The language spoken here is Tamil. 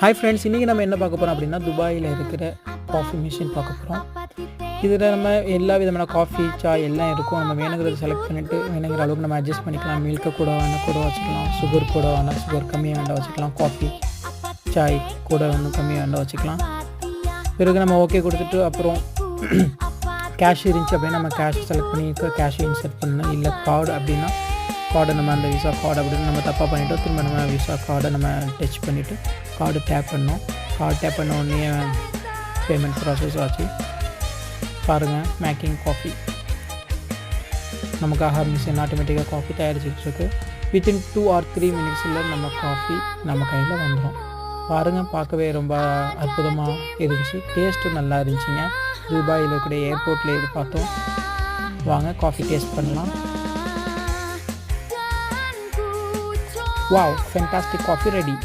ஹாய் ஃப்ரெண்ட்ஸ் இன்றைக்கி நம்ம என்ன பார்க்க போகிறோம் அப்படின்னா துபாயில் இருக்கிற காஃபி மிஷின் பார்க்க போகிறோம் இதில் நம்ம எல்லா விதமான காஃபி சாய் எல்லாம் இருக்கும். நம்ம வேணுங்கிறத செலக்ட் பண்ணிவிட்டு வேணுங்கிற அளவுக்கு நம்ம அட்ஜஸ்ட் பண்ணிக்கலாம். மில்க்கு கூட வேணால் கூட வச்சுக்கலாம். சுகர் கூட வேணால் சுகர் கம்மியாக வேண்டாம் வச்சுக்கலாம். காஃபி சாய் கூட வேணும் கம்மியாக வேண்டாம் வச்சுக்கலாம். பிறகு நம்ம ஓகே கொடுத்துட்டு அப்புறம் கேஷ் இருந்துச்சு அப்படின்னா நம்ம கேஷ் செலக்ட் பண்ணி கேஷ் இன்செர்ட் பண்ணணும். இல்லை கார்டு அப்படின்னா கார்டை நம்ம அந்த விசா கார்டு அப்படின்னு நம்ம தப்பாக பண்ணிவிட்டோம் திரும்ப நம்ம விசா கார்டை நம்ம டச் பண்ணிவிட்டு கார்டு டேப் பண்ணோம். கார்டு டேப் பண்ண உடனே பேமெண்ட் ப்ராசஸ் ஆச்சு. பாருங்கள் மேக்கிங் காஃபி நமக்காக மிஷின் ஆட்டோமேட்டிக்காக காஃபி தயாரிச்சிட்ருக்கு வித்தின் டூ ஆர் த்ரீ மினிட்ஸில் நம்ம காஃபி நம்ம கையில் வந்துடும் பாருங்கள் பார்க்கவே ரொம்ப அற்புதமாக இருந்துச்சு. டேஸ்ட்டும் நல்லா இருந்துச்சுங்க. துபாயில் இருக்கிற ஏர்போர்ட்டில் இது பார்த்தோம். வாங்க காஃபி டேஸ்ட் பண்ணலாம். Wow, fantastic coffee ready.